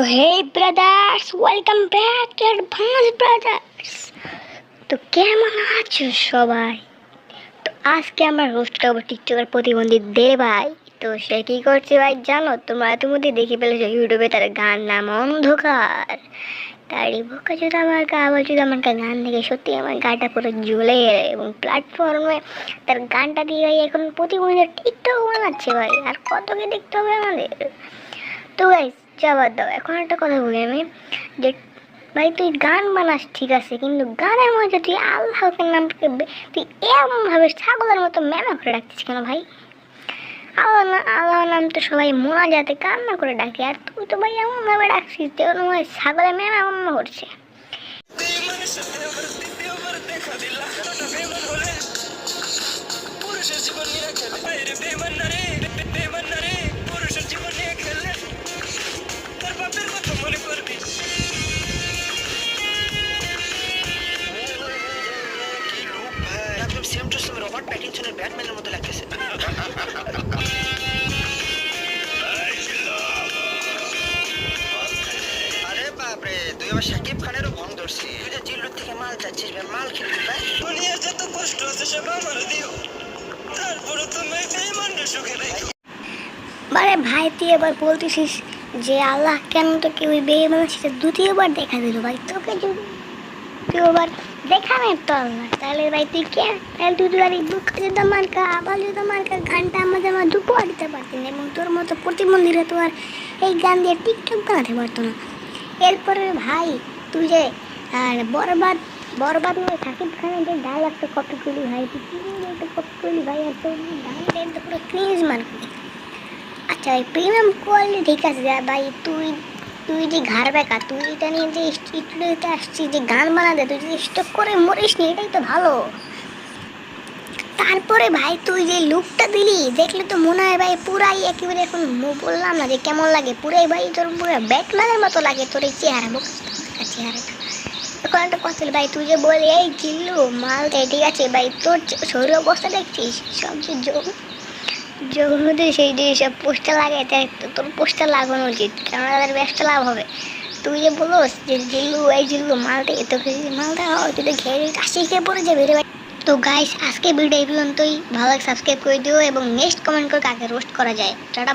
তো hey brothers welcome back to advance brothers তো কেমন আছো সবাই? তো আজকে আমরা রোস্ট করব টিকটকের প্রতিবন্ধীদের ভাই। তো সে কি করছে ভাই জানো? তোমরা ইতিমধ্যে দেখে ফেলেছো ইউটিউবে তার গান নাম অন্ধকার। তারই বোকা যদি আমার গা আবার যদি আমার গান দেখে সত্যি আমার গাটা পুরো জ্বলে গেলে এবং প্ল্যাটফর্মে তার গানটা দিয়ে ভাই এখন প্রতিবন্ধী টিকটক বানাচ্ছে ভাই। আর কতকে দেখতে হবে আমাদের? তো গাইস যাবার দাও। এখন একটা কথা বলি আমি, যে ভাই তুই গান বানাস, ঠিক আছে, কিন্তু গানের মধ্যে তুই আল্লাহকে নামকে বে- তুই এমনভাবে ছাগলের মতো ম্যামা করে ডাকছিস কেন ভাই? আল্লাহ না আল্লাহ নাম তো সবাই মোনা যাতে কান্না করে ডাকে, আর তুই তো ভাই এমনভাবে ডাকছিস যে হয় ছাগলের ম্যামা অন্য করছে। আরে বাপরে তুই আবার শাকিব খানেরও ভং ধরছিস তুই যে জিল্লুর থেকে মাল চাচ্ছিস ভাই মাল খেলবি ভাই যত কষ্ট আছে সব আমার দিও তারপরে তুমি বেমান সুখে রেখো বারে ভাই, তুই এবার বলতেছিস যে আল্লাহ কেন তোকে ওই বেয়ে মানে সেটা দ্বিতীয়বার দেখা দিল ভাই। তোকে যদি এবার দেখা নেই তো আল্লাহ, তাহলে ভাই তুই কে? তাহলে তুই আর এই বুক যদি মার্কা আবার যদি মার্কা গানটা আমাদের আমার দুপুর দিতে না, এবং তোর মতো প্রতিবন্ধীরা তো আর এই গান দিয়ে টিকটক বানাতে পারতো না। এরপরে ভাই, তুই যে, আর বরবাদ বরবাদ নিয়ে সাকিব খানের যে ডায়লগটা কপি করলি ভাই, তুই কপি করলি ভাই? আর তোর একদম পুরো ক্রিজ মার্কেট ভাই প্রিমিয়াম কোয়ালিটি ঠিক আছে ভাই তুই তুই যে ঘাড় বেকা তুই এটা নিয়ে যে স্টুডিওতে আসছিস যে গান বানাতে তুই যদি স্টক করে মরিস নি এটাই তো ভালো। তারপরে ভাই তুই যে লুকটা দিলি দেখলে তো মনে হয় ভাই পুরাই একেবারে এখন বললাম না যে কেমন লাগে পুরাই ভাই তোর পুরো ব্যাটম্যানের মতো লাগে তোর এই চেহারা বোকা চেহারাটা এখন একটা কথা ভাই তুই যে বলি এই চিল্লু মাল দে, ঠিক আছে ভাই তোর শরীর অবস্থা দেখছিস সব যে যোগ জগন্নাথে সেই যে সব পোস্টার লাগাই তোর পোস্টার লাগানো উচিত কারণ তাদের ব্যবসা লাভ হবে। তুই যে বলোস যে জিল্লু, এই জিল্লু, মালটা তোকে যদি মালটা হয় তুই ঘেরে কাশি খেয়ে পড়ে যাবে রে তো গাইস আজকে ভিডিও এই পর্যন্তই। ভালো সাবস্ক্রাইব করে দিও এবং নেক্সট কমেন্ট করে কাকে রোস্ট করা যায়, টাটা